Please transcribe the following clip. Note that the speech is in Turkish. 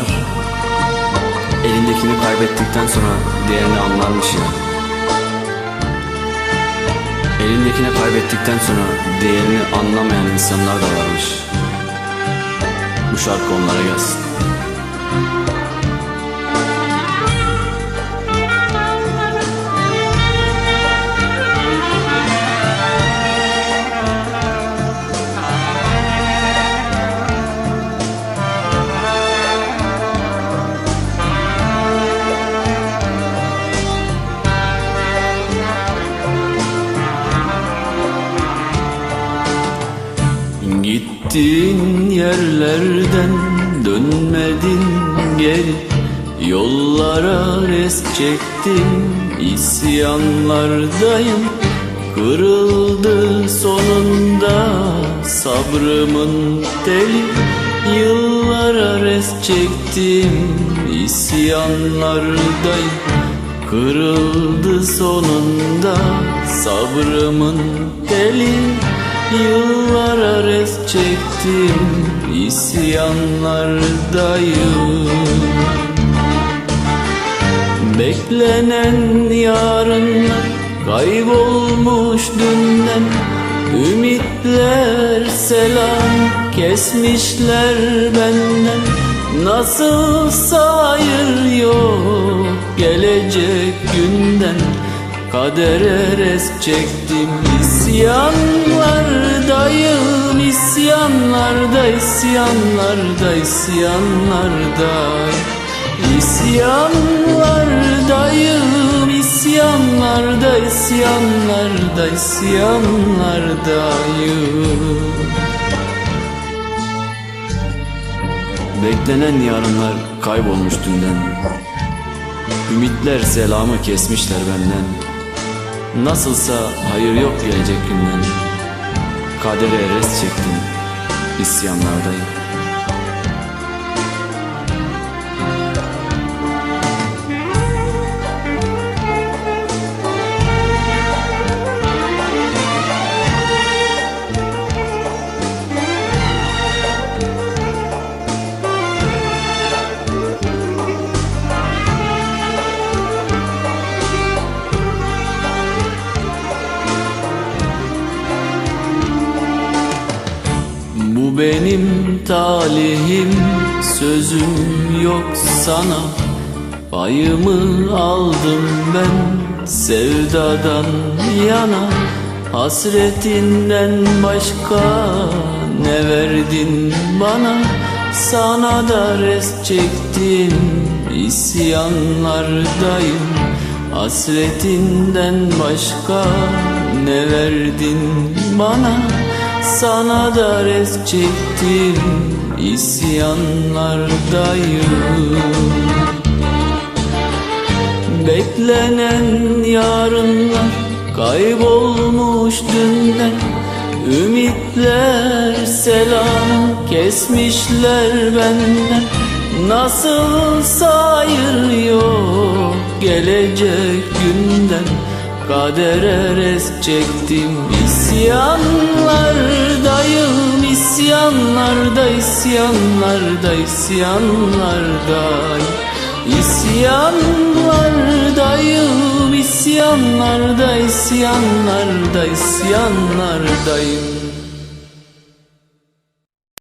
anlar Elindekini kaybettikten sonra diğerini anlarmış ya. Elindekini kaybettikten sonra diğerini anlamayan insanlar da varmış. Bu şarkı onlara gelsin. Gittin yerlerden dönmedin geri. Yollara res çektim isyanlardayım. Kırıldı sonunda sabrımın teli. Yıllara res çektim isyanlardayım. Kırıldı sonunda sabrımın teli Yıllara res çektim isyanlardayım. Beklenen yarınlar kaybolmuş dünden Ümitler selam kesmişler benden. Nasıl hayır yok gelecek günden Kadere res çektim isyanlardayım isyanlarda isyanlarda isyanlarda. İsyanlardayım isyanlarda isyanlarda isyanlardayım Beklenen yarınlar kaybolmuş dünden. Ümitler selamı kesmişler benden Nasılsa hayır yok gelecek günden. Kadere res çektim isyanlardayım benim talihim sözüm yok sana. Payımı aldım ben sevdadan yana. Hasretinden başka ne verdin bana? Sana da res çektim isyanlardayım. Hasretinden başka ne verdin bana sana da res çektim isyanlardayım. Beklenen yarınlar kaybolmuş dünden. Ümitler selam kesmişler benden. Nasıl sayır yok gelecek günden Kadere res çektim. İsyanlardayım isyanlarda isyanlarda isyanlarda. İsyanlardayım isyanlarda isyanlarda isyanlardayım